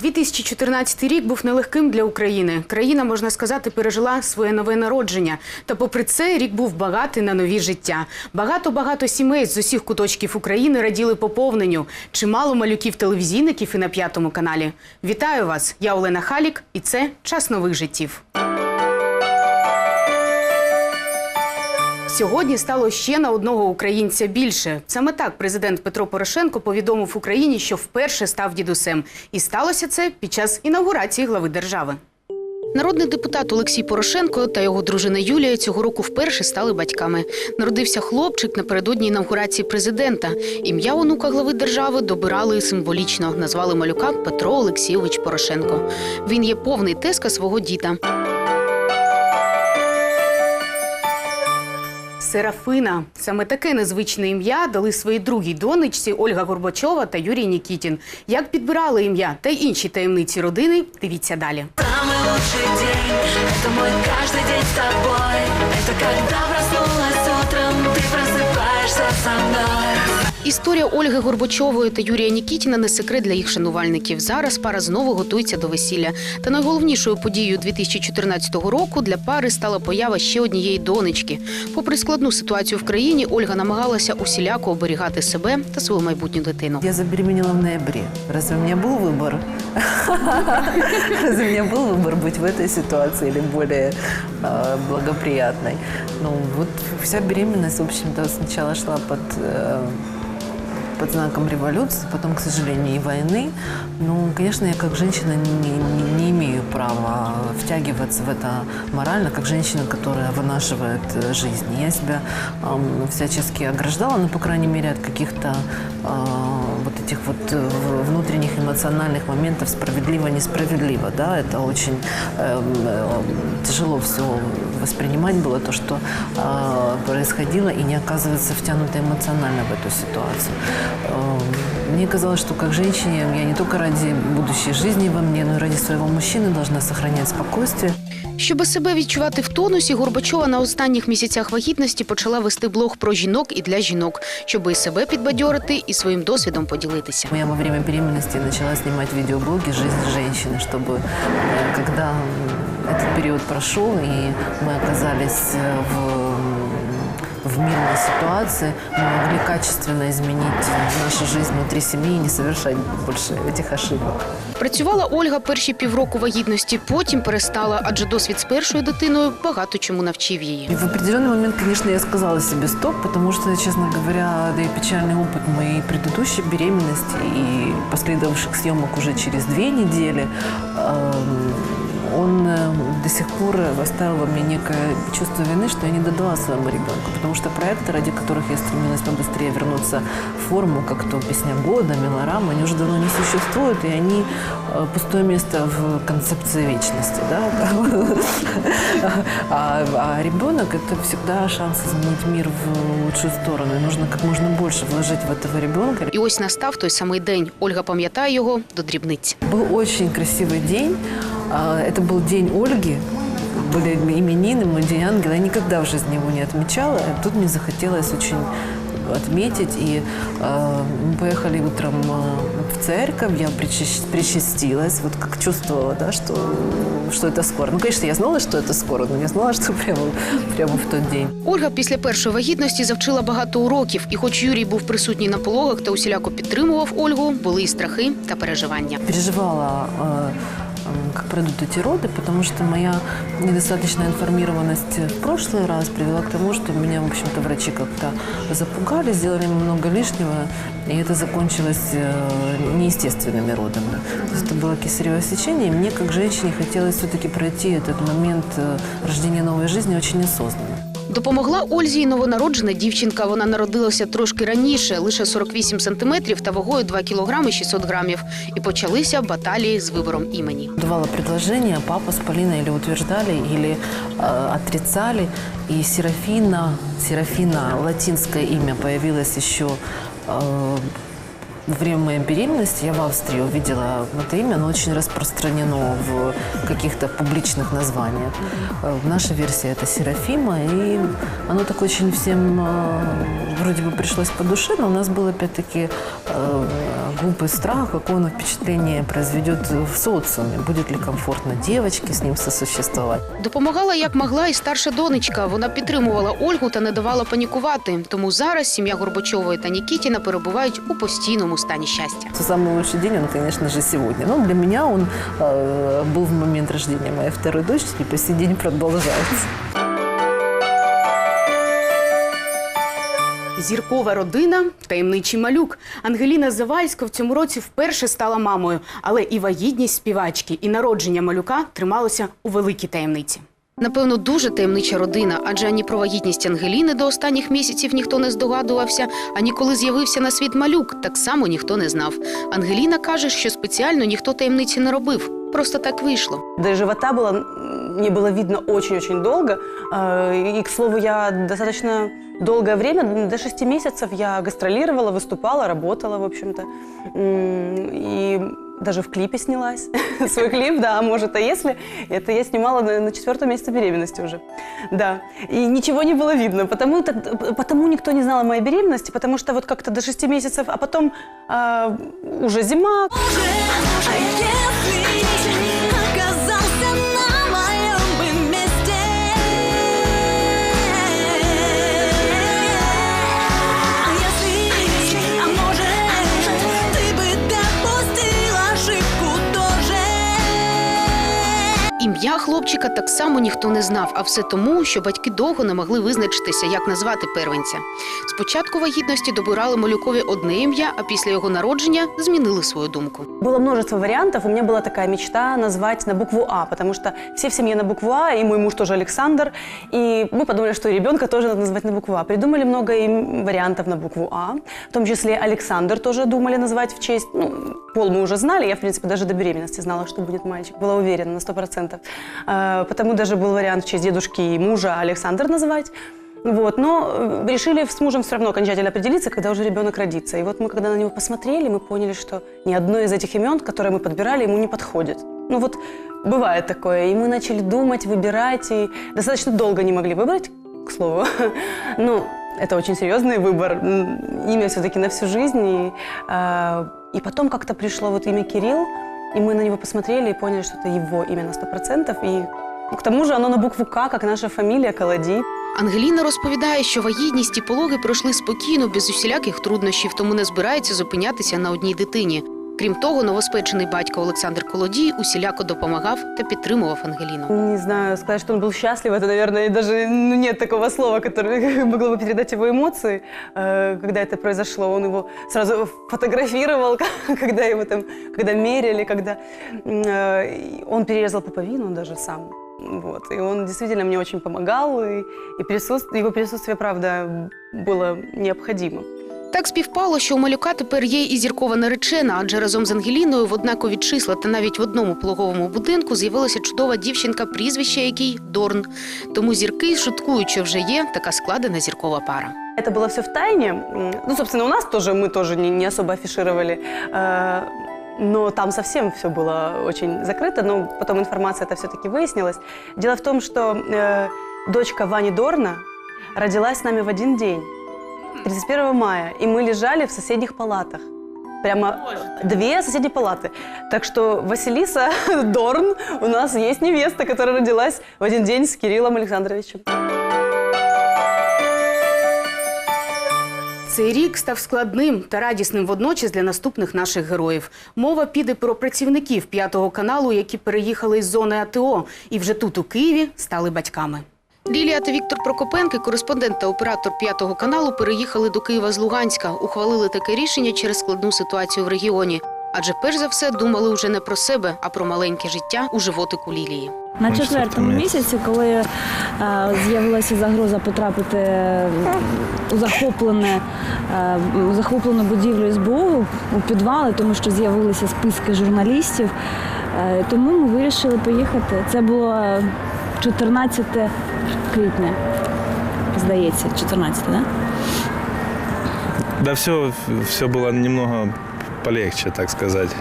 2014 рік був нелегким для України. Країна, можна сказати, пережила своє нове народження. Та попри це рік був багатий на нові життя. Багато-багато сімей з усіх куточків України раділи поповненню. Чимало малюків-телевізійників і на п'ятому каналі. Вітаю вас! Я Олена Халік, і це час нових життів. Сьогодні стало ще на одного українця більше. Саме так президент Петро Порошенко повідомив Україні, що вперше став дідусем. І сталося це під час інаугурації глави держави. Народний депутат Олексій Порошенко та його дружина Юлія цього року вперше стали батьками. Народився хлопчик напередодні інаугурації президента. Ім'я онука глави держави добирали символічно. Назвали малюка Петро Олексійович Порошенко. Він є повний теска свого діда. Серафина. Саме таке незвичне ім'я дали своїй другій донечці Ольга Горбачова та Юрій Нікітін. Як підбирали ім'я та інші таємниці родини, дивіться далі. Самый лучший день Это мой каждый день с тобой Это когда проснулась утром Ты просыпаешься со мной Історія Ольги Горбачової та Юрія Нікітіна не секрет для їх шанувальників. Зараз пара знову готується до весілля. Та найголовнішою подією 2014 року для пари стала поява ще однієї донечки. Попри складну ситуацію в країні, Ольга намагалася усіляко оберігати себе та свою майбутню дитину. Я забеременела в ноябре. Разве у меня был выбор? Разве у меня был выбор быть в этой ситуации или более э, благоприятной? Ну, вот вся беременность, в общем-то, сначала шла под, э, под знаком революции, потом, к сожалению, и войны. Ну, конечно, я как женщина не, не- не имею права втягиваться в это морально, как женщина, которая вынашивает э, жизнь. Я себя ам, всячески ограждала, ну, по крайней мере, от каких-то а, вот этих вот э, в- внутренних эмоциональных моментов справедливо-несправедливо, да, это очень эм, э, тяжело все воспринимать было, то, что а, происходило, и не оказываться втянутой эмоционально в эту ситуацию. Эм, Мне казалось, что как женщине я не только ради будущей жизни во мне, но и ради своего мужчины должна сохранять спокойствие. Щоби себе відчувати в тонусі, Горбачова на останніх місяцях вагітності почала вести блог про жінок і для жінок, щоби і себе підбадьорити і своїм досвідом поділитися. Я во время беременности начала снимать видеоблоги «Жизнь женщины», чтобы э, когда м, этот период прошел и мы оказались э, в, м, в мирной ситуации, мы могли качественно изменить нашу жизнь внутри семьи и не совершать больше этих ошибок. Працювала Ольга перші півроку вагітності, потім перестала, адже досвід з першою дитиною багато чому навчив її. И в определенный момент, конечно, я сказала себе стоп, потому что, честно говоря, да и печальный опыт моей предыдущей беременности и последовавших съемок уже через две недели, эм, он э, до сих пор оставил во мне некое чувство вины, что я не додала своему ребенку, потому что проекты, ради которых я стремилась побыстрее вернуться в форму, как то «Песня года», «Мелорама», они уже давно не существуют, и они э, пустое место в концепции вечности. Да? А, а ребенок – это всегда шанс изменить мир в лучшую сторону. И нужно как можно больше вложить в этого ребенка. І ось настав той самий день. Ольга пам'ятає його до дрібниць. Был очень красивый день. А, Это был день Ольги. Были именины, мой день ангела. Я никогда в жизни его не отмечала. А Тут мне захотелось очень отметить. И э, мы поехали утром э, в церковь, я причащ- причастилась, вот как чувствовала, да, что, что это скоро. Ну, конечно, я знала, что это скоро, но не знала, что прямо, прямо в тот день. Ольга після першої вагітності завчила багато уроків, і хоч Юрій був присутній на пологах та усіляко підтримував Ольгу, були і страхи та переживання. переживала, э, м, как пройдут эти роды, потому что моя недостаточная информированность в прошлый раз привела к тому, что меня, в общем-то, врачи как-то запугали, сделали много лишнего, и это закончилось э, неестественными родами. То есть это было кесарево сечение, и мне, как женщине, хотелось все-таки пройти этот момент э, рождения новой жизни очень осознанно. Допомогла Ользі і новонароджена дівчинка. Вона народилася трошки раніше, лише 48 сантиметрів та вагою 2 кілограми 600 грамів. І почалися баталії з вибором імені. Давала предложение, папа с Полиной или утверждали, или э, отрицали. И Серафина, Серафина, латинское имя появилось еще э, во время моей беременности. Я в Австрии увидела это имя, оно очень распространено в каких-то публичных названиях. Э, Наша версия это Серафима, и оно так очень всем э, вроде бы пришлось по душе, но у нас был опять-таки э, глупый страх, какое он впечатление произведет в социуме. Будет ли комфортно девочке с ним сосуществовать. Допомагала як могла і старша донечка. Вона підтримувала Ольгу та не давала панікувати. Тому зараз сім'я Горбачової та Нікітіна перебувають у постійному стані щастя. Самый лучший день, он, конечно же, сегодня. Но для меня он э, был в момент рождения моей второй дочери, и по сей день продолжается. Зіркова родина, таємничий малюк. Ангеліна Завальська в цьому році вперше стала мамою, але і вагітність співачки, і народження малюка трималося у великій таємниці. Напевно, дуже таємнича родина, адже ані про вагітність Ангеліни до останніх місяців ніхто не здогадувався, ані коли з'явився на світ малюк, так само ніхто не знав. Ангеліна каже, що спеціально ніхто таємниці не робив. Просто так вийшло. До живота было, м, не было видно очень-очень долго. Э, И, к слову, я достаточно долгое время, м, до шести месяцев, я гастролировала, выступала, работала, в общем-то. И даже в клипе снялась. Свой клип, да, может, а если? Это я снимала на, на четвертом месяце беременности уже. Да. И ничего не было видно. Потому, так- потому никто не знал о моей беременности, потому что вот как-то до шести месяцев, а потом а, уже зима, А если Ім'я хлопчика так само ніхто не знав, а все тому, що батьки довго не могли визначитися, як назвати первенця. Спочатку вагітності добирали малюкові одне ім'я, а після його народження змінили свою думку. Было множество вариантов. У меня была такая мечта назвать на букву А, потому что все в семье на букву А, и мой муж тоже Александр. И мы подумали, что и ребенка тоже надо назвать на букву А. Придумали много им вариантов на букву А, в том числе Александр тоже думали назвать в честь. Ну, пол мы уже знали, я, в принципе, даже до беременности знала, что будет мальчик. Была уверена на 100%. А, Потому даже был вариант в честь дедушки и мужа Александр называть. Вот, но э, решили с мужем все равно окончательно определиться, когда уже ребенок родится. И вот мы, когда на него посмотрели, мы поняли, что ни одно из этих имен, которые мы подбирали, ему не подходит. Ну вот бывает такое. И мы начали думать, выбирать, и достаточно долго не могли выбрать, к слову. Ну, это очень серьезный выбор. Имя все-таки на всю жизнь. И, а, и потом как-то пришло вот имя Кирилл, и мы на него посмотрели и поняли, что это его имя на 100%. И к тому же оно на букву К, как наша фамилия, Колоди. Ангеліна розповідає, що вагітність і пологи пройшли спокійно, без усіляких труднощів, тому не збирається зупинятися на одній дитині. Крім того, новоспечений батько Олександр Колодій усіляко допомагав та підтримував Ангеліну. Не знаю, сказать, что он был счастлив, это, наверное, даже ну, нет такого слова, которое могло бы передать его эмоции, э, когда это произошло. Он его сразу фотографировал, когда его там, когда мерили, когда м, э, и он перерезал пуповину даже сам. Вот. И он действительно мне очень помогал, и, и присутств- его присутствие, правда, было необходимо. Так співпало, що у малюка тепер є і зіркова наречена, адже разом з Ангеліною в однакові числа та навіть в одному пологовому будинку з'явилася чудова дівчинка, прізвище якій Дорн. Тому зірки шуткують, що вже є така складена зіркова пара. Это было все в тайне. М, Ну, собственно, у нас тоже мы тоже не, не особо афишировали. Э, Но там совсем все было очень закрыто, но потом информация это все-таки выяснилась. Дело в том, что э, дочка Вани Дорна родилась с нами в один день, 31 мая, и мы лежали в соседних палатах. Прямо две соседние палаты. Так что Василиса Дорн у нас есть невеста, которая родилась в один день с Кириллом Александровичем. Цей рік став складним та радісним водночас для наступних наших героїв. Мова піде про працівників п'ятого каналу, які переїхали із зони АТО і вже тут, у Києві, стали батьками. Лілія та Віктор Прокопенки, кореспондент та оператор п'ятого каналу, переїхали до Києва з Луганська. Ухвалили таке рішення через складну ситуацію в регіоні. Адже перш за все думали вже не про себе, а про маленьке життя у животику Лілії. На четвертому місяці, коли е, з'явилася загроза потрапити у захоплене е, у захоплену будівлю СБУ у підвали, тому що з'явилися списки журналістів. е, тому ми вирішили поїхати. Це було 14 квітня, здається, 14, так? Да? Да все, все было немного полегче, так сказать.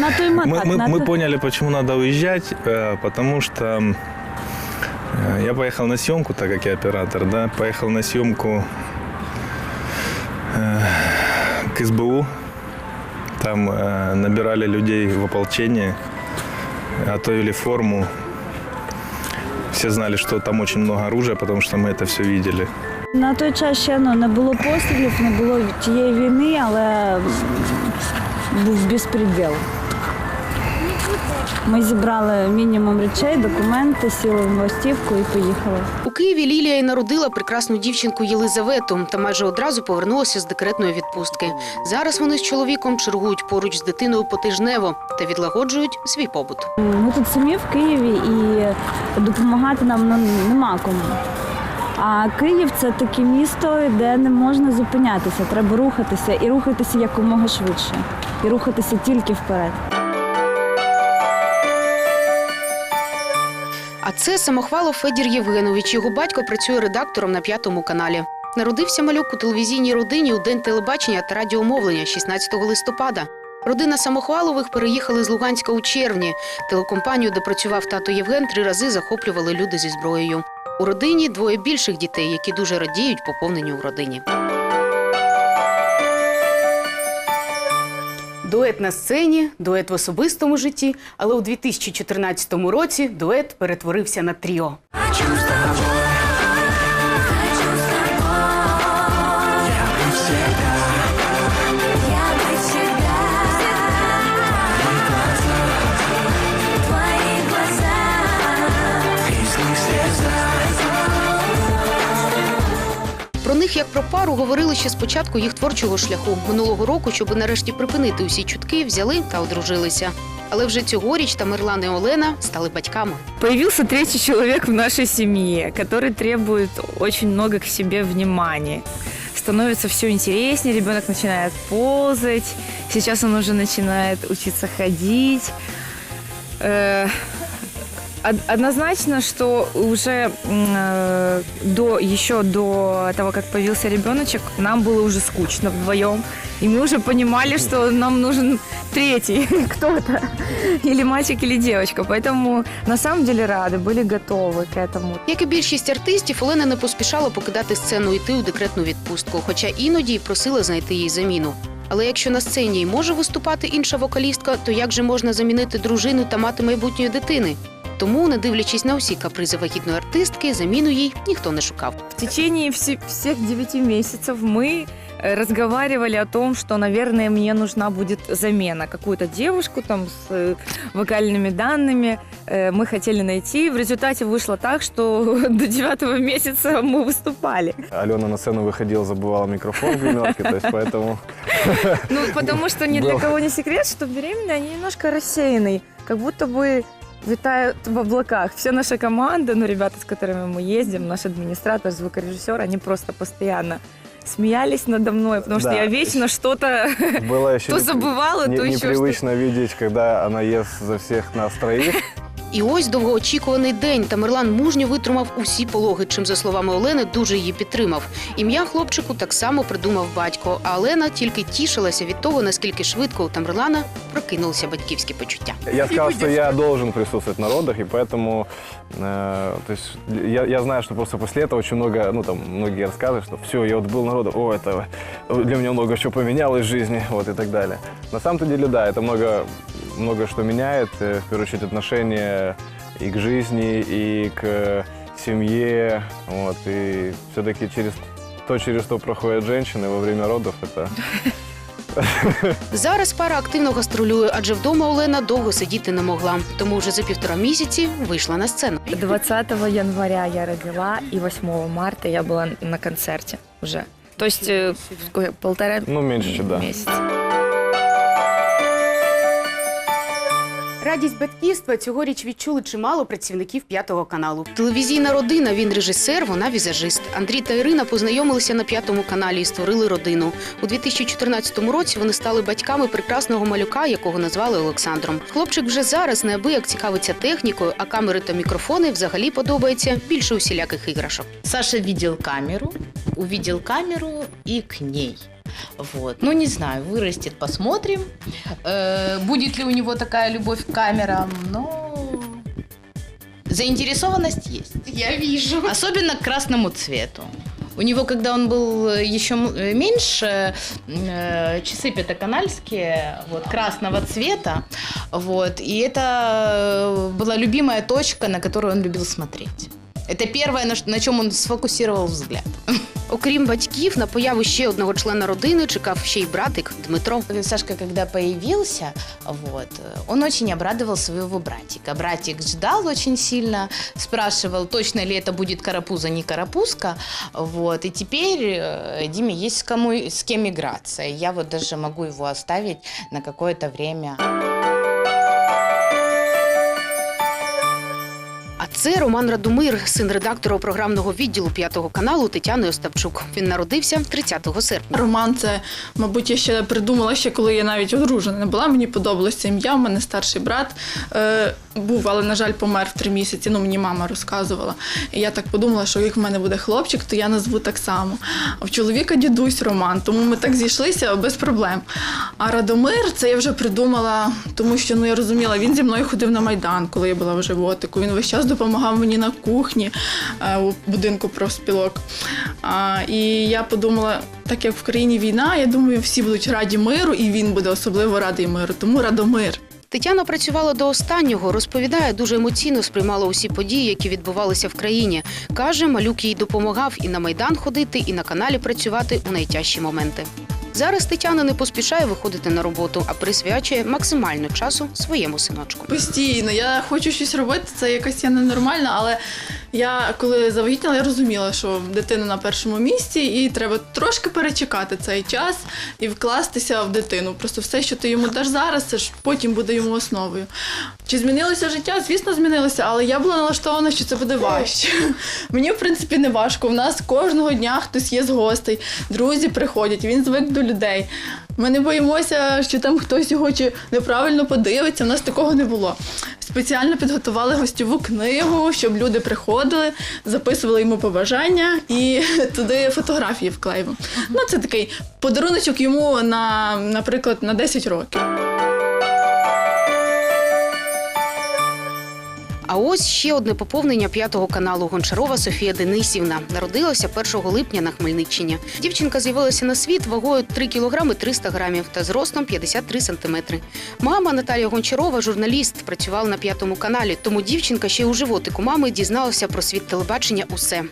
На той ма- Мы, мы, на мы той- поняли, почему надо уезжать, э, потому что э, я поехал на съемку, так как я оператор, да, поехал на съемку э, к СБУ, Там набирали людей в ополчение, готовили форму. Все знали, что там очень много оружия, потому что мы это все видели. На той час ще ну, не було пострілів, не було тієї війни, але був безпреділ. Ми зібрали мінімум речей, документи, сіли в ластівку і поїхали. У Києві Лілія й народила прекрасну дівчинку Єлизавету та майже одразу повернулася з декретної відпустки. Зараз вони з чоловіком чергують поруч з дитиною потижнево та відлагоджують свій побут. Ми тут самі в Києві і допомагати нам ну, нема кому. А Київ це таке місто, де не можна зупинятися. Треба рухатися і рухатися якомога швидше. І рухатися тільки вперед. А це самохвало Федір Євгенович. Його батько працює редактором на п'ятому каналі. Народився малюк у телевізійній родині у день телебачення та радіомовлення 16 листопада. Родина самохвалових переїхали з Луганська у червні. Телекомпанію, де працював тато Євген, три рази захоплювали люди зі зброєю. У родині двоє більших дітей, які дуже радіють поповненню у родині. Дует на сцені, дует в особистому житті, але у 2014 році дует перетворився на тріо. Пару говорили ще з початку їх творчого шляху. Минулого року, щоб нарешті припинити усі чутки, взяли та одружилися. Але вже цьогоріч Тамерлан і Олена стали батьками. Появился третий человек в нашей семье, который требует очень много к себе внимания. Становится все интереснее, ребенок начинает ползать, сейчас он уже начинает учиться ходить. Э, Однозначно, что уже м, э, до, еще до того, как появился ребеночек, нам было уже скучно вдвоем. И мы уже понимали, что нам нужен третий кто-то. Или мальчик, или девочка. Поэтому на самом деле рады, были готовы к этому. Як і більшість артистів, Олена не поспішала покидати сцену і йти у декретну відпустку, хоча іноді й просила знайти їй заміну. Але якщо на сцені й може виступати інша вокалістка, то як же можна замінити дружину та мати майбутньої дитини? Тому, не дивлячись на усі капризи вагітної артистки, заміну їй ніхто не шукав. В течение все- всех девяти месяцев мы э, разговаривали о том, что, наверное, мне нужна будет замена. Какую-то девушку там с э, вокальными данными э, мы хотели найти. В результате вышло так, что до девятого месяца мы выступали. Алена на сцену выходила, забывала микрофон в гримерке, то есть поэтому... Ну, потому что ни для Было. кого не секрет, что беременные, они немножко рассеянные, как будто бы витают в облаках. Вся наша команда, ну, ребята, с которыми мы ездим, наш администратор, звукорежиссер, они просто постоянно смеялись надо мной, потому что Да. я вечно что-то Было еще то забывала, не- то еще что-то. непривычно видеть, когда она ест за всех нас троих. І ось довгоочікуваний день. Тамерлан мужньо витримав усі пологи, чим, за словами Олени, дуже її підтримав. Ім'я хлопчику так само придумав батько. А Олена тільки тішилася від того, наскільки швидко у Тамерлана прокинулися батьківські почуття. Я сказал, что я должен присутствовать на родах, и поэтому, э, то есть, я, я знаю, что просто после этого очень много, ну там, многие рассказывают, что все, я вот был на родах, о, это для меня много чего поменялось в жизни, вот и так далее. На самом-то деле, да, это много, много что меняет, э, в первую очередь, отношение и к жизни, и к семье, вот, и все-таки через то, через что проходят женщины во время родов, это Зараз пара активно гастролює, адже вдома Олена довго сидіти не могла. Тому вже за півтора місяці вийшла на сцену. 20 января я родила, и 8 марта я была на концерте уже. То есть э, сколько, полтора ну, меньше, да. месяца. Радість батьківства цьогоріч відчули чимало працівників п'ятого каналу. Телевізійна родина. Він режисер, вона візажист. Андрій та Ірина познайомилися на п'ятому каналі і створили родину. У 2014 році вони стали батьками прекрасного малюка, якого назвали Олександром. Хлопчик вже зараз неабияк цікавиться технікою, а камери та мікрофони взагалі подобається більше усіляких іграшок. Саша видел камеру, увидел камеру и к ней. Вот. Ну, не знаю, вырастет, посмотрим. Э, будет ли у него такая любовь к камерам, но заинтересованность есть. Я віжу. Особенно к красному цвету. У него, когда он был еще м- э, меньше, э, часы пятиканальские, вот, красного цвета, вот, и это э, была любимая точка, на которую он любил смотреть. Это первое, на, на чем он сфокусировал взгляд. Окрім батьків, на появу ще одного члена родини чекав ще й братик Дмитро. Сашка, когда появился, вот, э, он очень обрадовал своего братика. Братик ждал очень сильно, спрашивал, точно ли это будет карапуза, не карапузка. Вот, и теперь э, Диме есть с, кому, с кем играться. И Я вот даже могу его оставить на какое-то время. Це Роман Радомир, син редактора програмного відділу п'ятого каналу Тетяни Остапчук. Він народився 30 серпня. Роман, це, мабуть, я ще придумала ще, коли я навіть одружена не була. Мені подобалося ім'я. У мене старший брат е, був, але, на жаль, помер в три місяці. Ну, мені мама розказувала. І я так подумала, що як в мене буде хлопчик, то я назву так само. А в чоловіка дідусь Роман, тому ми так зійшлися без проблем. А Радомир, це я вже придумала, тому що ну я розуміла, він зі мною ходив на майдан, коли я була в животику. Він весь час допомагав мені на кухні е, у будинку профспілок. І я подумала, так як в країні війна, я думаю, всі будуть раді миру, і він буде особливо радий миру. Тому Радомир. Тетяна працювала до останнього. Розповідає, дуже емоційно сприймала усі події, які відбувалися в країні. Каже, малюк їй допомагав і на майдан ходити, і на каналі працювати у найтяжчі моменти. Зараз Тетяна не поспішає виходити на роботу, а присвячує максимально часу своєму синочку. Постійно, я хочу щось робити, це якась я ненормальна, але я коли завагітніла, я розуміла, що дитина на першому місці, і треба трошки перечекати цей час і вкластися в дитину. Просто все, що ти йому даш зараз, це ж потім буде йому основою. Чи змінилося життя? Звісно, змінилося, але я була налаштована, що це буде важче. Мені, в принципі, не важко. У нас кожного дня хтось є з гостей, друзі приходять, він звик до людей. Ми не боїмося, що там хтось його чи неправильно подивиться. У нас такого не було. Спеціально підготували гостьову книгу, щоб люди приходили, записували йому побажання і туди фотографії вклеїмо. Ну, це такий подаруночок йому на, наприклад, на 10 років. Ось ще одне поповнення п'ятого каналу Гончарова Софія Денисівна. Народилася 1 липня на Хмельниччині. Дівчинка з'явилася на світ вагою 3 кілограми 300 грамів та зростом 53 сантиметри. Мама Наталія Гончарова, журналіст, працювала на п'ятому каналі. Тому дівчинка ще у животику мами дізналася про світ телебачення усе.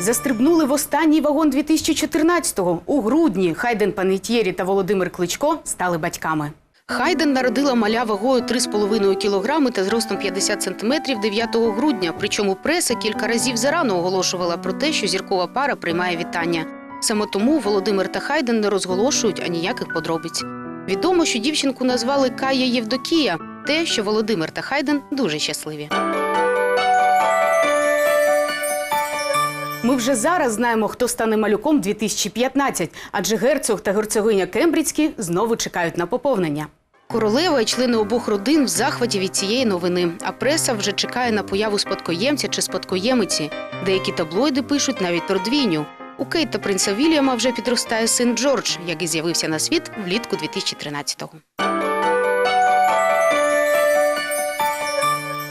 Застрибнули в останній вагон 2014-го. У грудні Хайден Панетєрі та Володимир Кличко стали батьками. Хайден народила маля вагою 3,5 кілограми та зростом 50 сантиметрів 9 грудня. Причому преса кілька разів зарано оголошувала про те, що зіркова пара приймає вітання. Саме тому Володимир та Хайден не розголошують аніяких подробиць. Відомо, що дівчинку назвали Кая Євдокія, те, що Володимир та Хайден дуже щасливі. Ми вже зараз знаємо, хто стане малюком 2015, адже герцог та герцогиня Кембридські знову чекають на поповнення. Королева і члени обох родин в захваті від цієї новини, а преса вже чекає на появу спадкоємця чи спадкоємиці. Деякі таблоїди пишуть навіть про двійню. У Кейт та принца Вільяма вже підростає син Джордж, який з'явився на світ влітку 2013-го.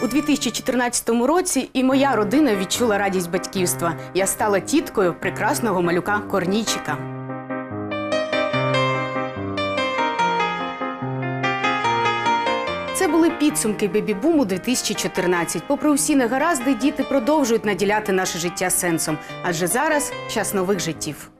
У 2014 році і моя родина відчула радість батьківства. Я стала тіткою прекрасного малюка Корнійчика. Це були підсумки бебі-буму 2014. Попри усі негаразди, діти продовжують наділяти наше життя сенсом, адже зараз час нових життів.